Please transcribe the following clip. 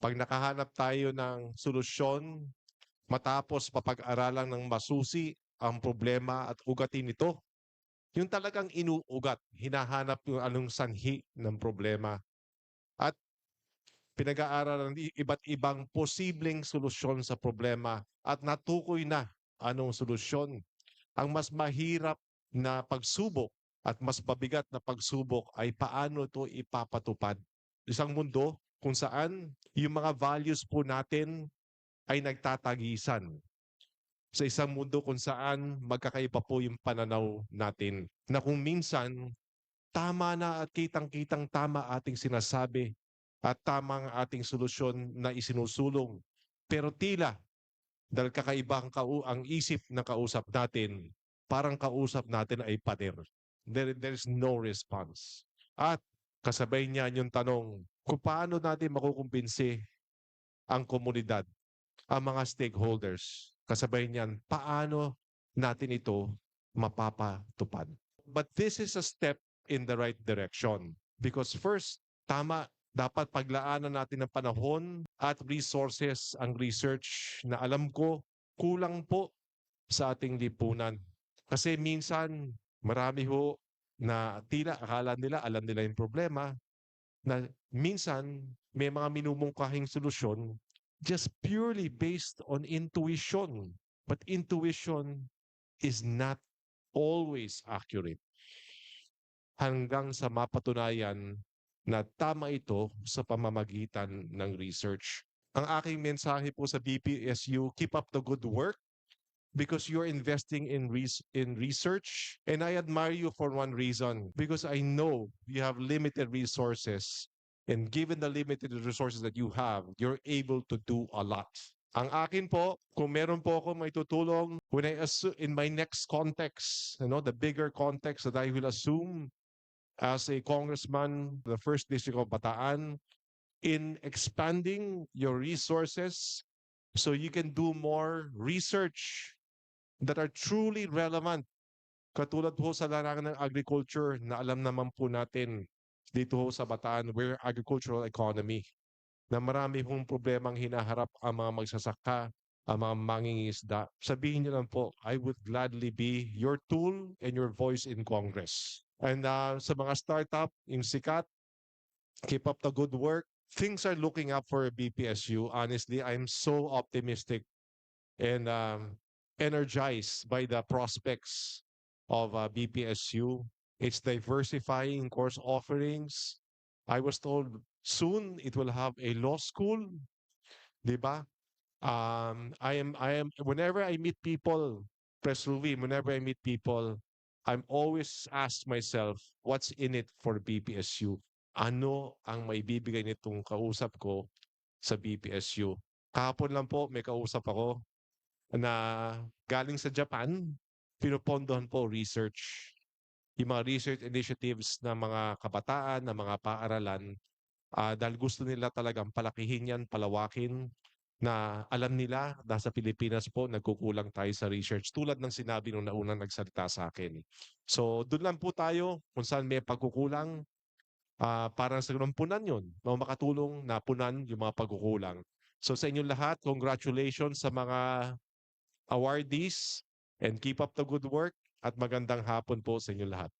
pag nakahanap tayo ng solusyon, matapos mapag-aralan ng masusi ang problema at ugatin nito, yung talagang inuugat, hinahanap yung anong sanhi ng problema. At pinag-aaralan ng iba't ibang posibleng solusyon sa problema at natukoy na anong solusyon. Ang mas mahirap na pagsubok at mas mabigat na pagsubok ay paano ito ipapatupad. Isang mundo kung saan yung mga values po natin ay nagtatagisan. Sa isang mundo kung saan magkakaiba po yung pananaw natin. Na kung minsan, tama na at kitang-kitang tama ating sinasabi at tama ang ating solusyon na isinusulong. Pero tila, dahil kakaiba ang, kau- ang isip ng kausap natin, parang kausap natin ay pader. There, there is no response. At kasabay niya yung tanong, kung paano natin makukumbinsi ang komunidad, ang mga stakeholders. Kasabay niyan, paano natin ito mapapatupad. But this is a step in the right direction. Because first, tama, dapat paglaanan natin ng panahon at resources ang research na alam ko kulang po sa ating lipunan. Kasi minsan, marami ho na tila akala nila alam nila yung problema na minsan may mga minumungkahing solusyon just purely based on intuition. But intuition is not always accurate. Hanggang sa mapatunayan na tama ito sa pamamagitan ng research. Ang aking mensahe po sa BPSU, keep up the good work because you're investing in res- in research and I admire you for one reason because I know you have limited resources and given the limited resources that you have you're able to do a lot. Ang akin po kung meron po ako may tutulong when I assume in my next context you know the bigger context that I will assume as a congressman the first district of Bataan in expanding your resources so you can do more research that are truly relevant. Katulad po sa larangan ng agriculture na alam naman po natin dito sa Bataan, we're agricultural economy na marami pong problemang hinaharap ang mga magsasaka, ang mga mangingisda. Sabihin niyo lang po, I would gladly be your tool and your voice in Congress. And uh, sa mga startup, yung sikat, keep up the good work. Things are looking up for BPSU. Honestly, I'm so optimistic and um, energized by the prospects of uh, BPSU. It's diversifying course offerings. I was told soon it will have a law school. Diba? Um, I am, I am, whenever I meet people, Press Ruby, whenever I meet people, I'm always ask myself, what's in it for BPSU? Ano ang may bibigay nitong kausap ko sa BPSU? Kahapon lang po, may kausap ako na galing sa Japan, pinupondohan po research. Yung mga research initiatives ng mga kabataan, ng mga paaralan, ah, dahil gusto nila talagang palakihin yan, palawakin, na alam nila nasa Pilipinas po nagkukulang tayo sa research tulad ng sinabi nung naunang nagsalita sa akin. So doon lang po tayo kung saan may pagkukulang ah para sa ganun punan yun. Makatulong na punan yung mga pagkukulang. So sa inyong lahat, congratulations sa mga awardees and keep up the good work at magandang hapon po sa inyong lahat.